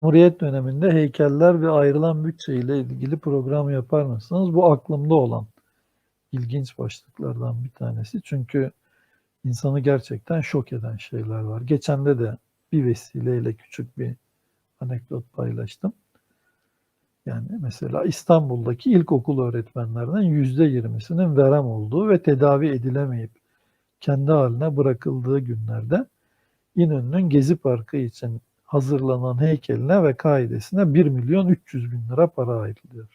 Cumhuriyet döneminde heykeller ve ayrılan bütçe ile ilgili program yapar mısınız? Bu aklımda olan ilginç başlıklardan bir tanesi. Çünkü insanı gerçekten şok eden şeyler var. Geçen de de bir vesileyle küçük bir anekdot paylaştım. Yani mesela İstanbul'daki ilkokul öğretmenlerinin yüzde yirmisinin verem olduğu ve tedavi edilemeyip kendi haline bırakıldığı günlerde İnönü'nün Gezi Parkı için hazırlanan heykeline ve kaidesine 1 milyon 300 bin lira para ayrılıyor,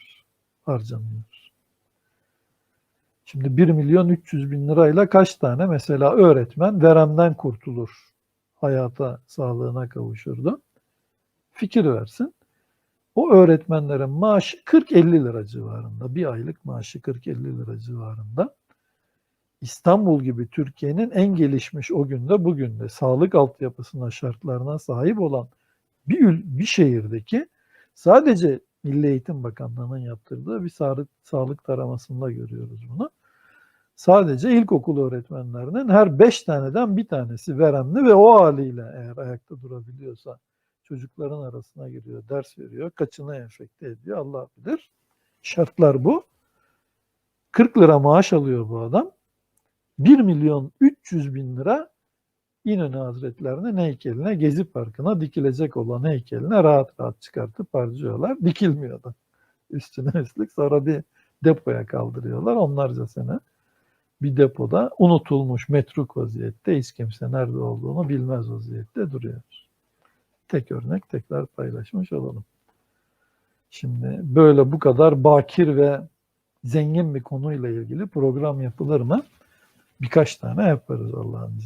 harcanıyor. Şimdi 1 milyon 300 bin lirayla kaç tane mesela öğretmen veremden kurtulur, hayata, sağlığına kavuşurdu? Fikir versin. O öğretmenlerin maaşı 40-50 lira civarında. Bir aylık maaşı 40-50 lira civarında. İstanbul gibi Türkiye'nin en gelişmiş o günde bugün de sağlık altyapısına şartlarına sahip olan bir, bir şehirdeki sadece Milli Eğitim Bakanlığı'nın yaptırdığı bir sağlık, sağlık taramasında görüyoruz bunu. Sadece ilkokul öğretmenlerinin her beş taneden bir tanesi veremli ve o haliyle eğer ayakta durabiliyorsa çocukların arasına giriyor, ders veriyor, kaçını enfekte ediyor Allah bilir. Şartlar bu. 40 lira maaş alıyor bu adam. 1 milyon 300 bin lira İnönü Hazretlerinin heykeline, Gezi Parkı'na dikilecek olan heykeline rahat rahat çıkartıp harcıyorlar. Dikilmiyor da. Üstüne üstlük sonra bir depoya kaldırıyorlar. Onlarca sene bir depoda unutulmuş metruk vaziyette hiç kimse nerede olduğunu bilmez vaziyette duruyor. Tek örnek tekrar paylaşmış olalım. Şimdi böyle bu kadar bakir ve zengin bir konuyla ilgili program yapılır mı? Birkaç tane yaparız Allah'ın izniyle.